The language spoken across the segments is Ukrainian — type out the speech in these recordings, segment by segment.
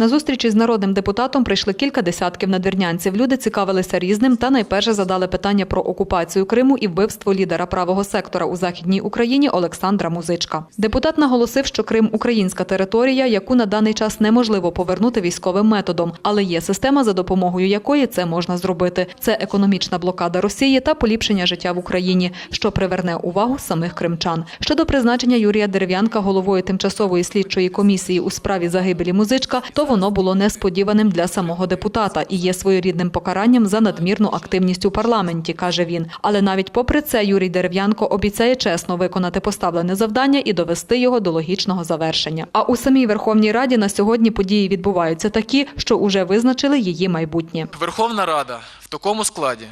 На зустрічі з народним депутатом прийшли кілька десятків надвірнянців. Люди цікавилися різним та найперше задали питання про окупацію Криму і вбивство лідера правого сектора у західній Україні Олександра Музичка. Депутат наголосив, що Крим українська територія, яку на даний час неможливо повернути військовим методом, але є система, за допомогою якої це можна зробити. Це економічна блокада Росії та поліпшення життя в Україні, що приверне увагу самих кримчан. Щодо призначення Юрія Дерев'янка головою тимчасової слідчої комісії у справі загибелі музичка, то воно було несподіваним для самого депутата і є своєрідним покаранням за надмірну активність у парламенті, каже він. Але навіть попри це Юрій Дерев'янко обіцяє чесно виконати поставлене завдання і довести його до логічного завершення. А у самій Верховній Раді на сьогодні події відбуваються такі, що уже визначили її майбутнє. Верховна Рада в такому складі,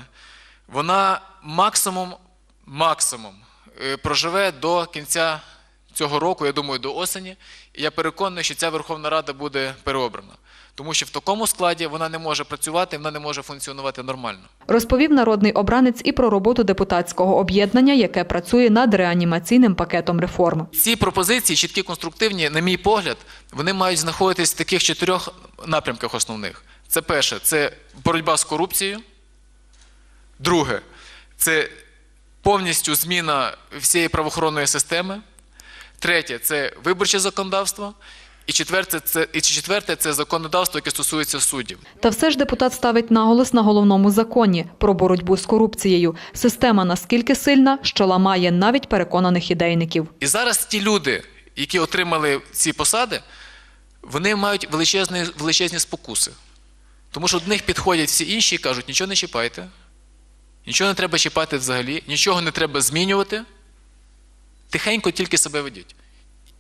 вона максимум, максимум е, проживе до кінця цього року, я думаю, до осені. І я переконаний, що ця Верховна Рада буде переобрана. Тому що в такому складі вона не може працювати, вона не може функціонувати нормально. Розповів народний обранець і про роботу депутатського об'єднання, яке працює над реанімаційним пакетом реформ. Ці пропозиції, чіткі, конструктивні, на мій погляд, вони мають знаходитись в таких чотирьох напрямках основних. Це перше, це боротьба з корупцією. Друге, це повністю зміна всієї правоохоронної системи. Третє це виборче законодавство. І четверте, це, і четверте це законодавство, яке стосується суддів. Та все ж депутат ставить наголос на головному законі про боротьбу з корупцією. Система наскільки сильна, що ламає навіть переконаних ідейників. І зараз ті люди, які отримали ці посади, вони мають величезні, величезні спокуси. Тому що до них підходять всі інші і кажуть, нічого не чіпайте, нічого не треба чіпати взагалі, нічого не треба змінювати. Тихенько тільки себе ведіть.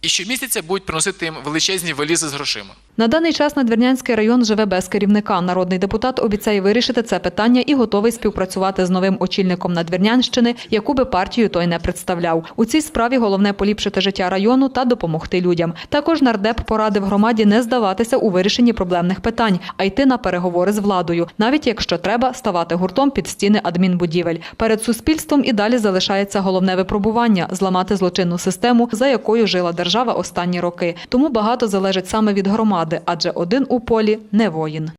І щомісяця будуть приносити їм величезні валізи з грошима. На даний час Надвірнянський район живе без керівника. Народний депутат обіцяє вирішити це питання і готовий співпрацювати з новим очільником Надвірнянщини, яку би партію той не представляв. У цій справі головне поліпшити життя району та допомогти людям. Також нардеп порадив громаді не здаватися у вирішенні проблемних питань, а йти на переговори з владою, навіть якщо треба ставати гуртом під стіни адмінбудівель. Перед суспільством і далі залишається головне випробування зламати злочинну систему, за якою жила держава останні роки. Тому багато залежить саме від громади, адже один у полі не воїн.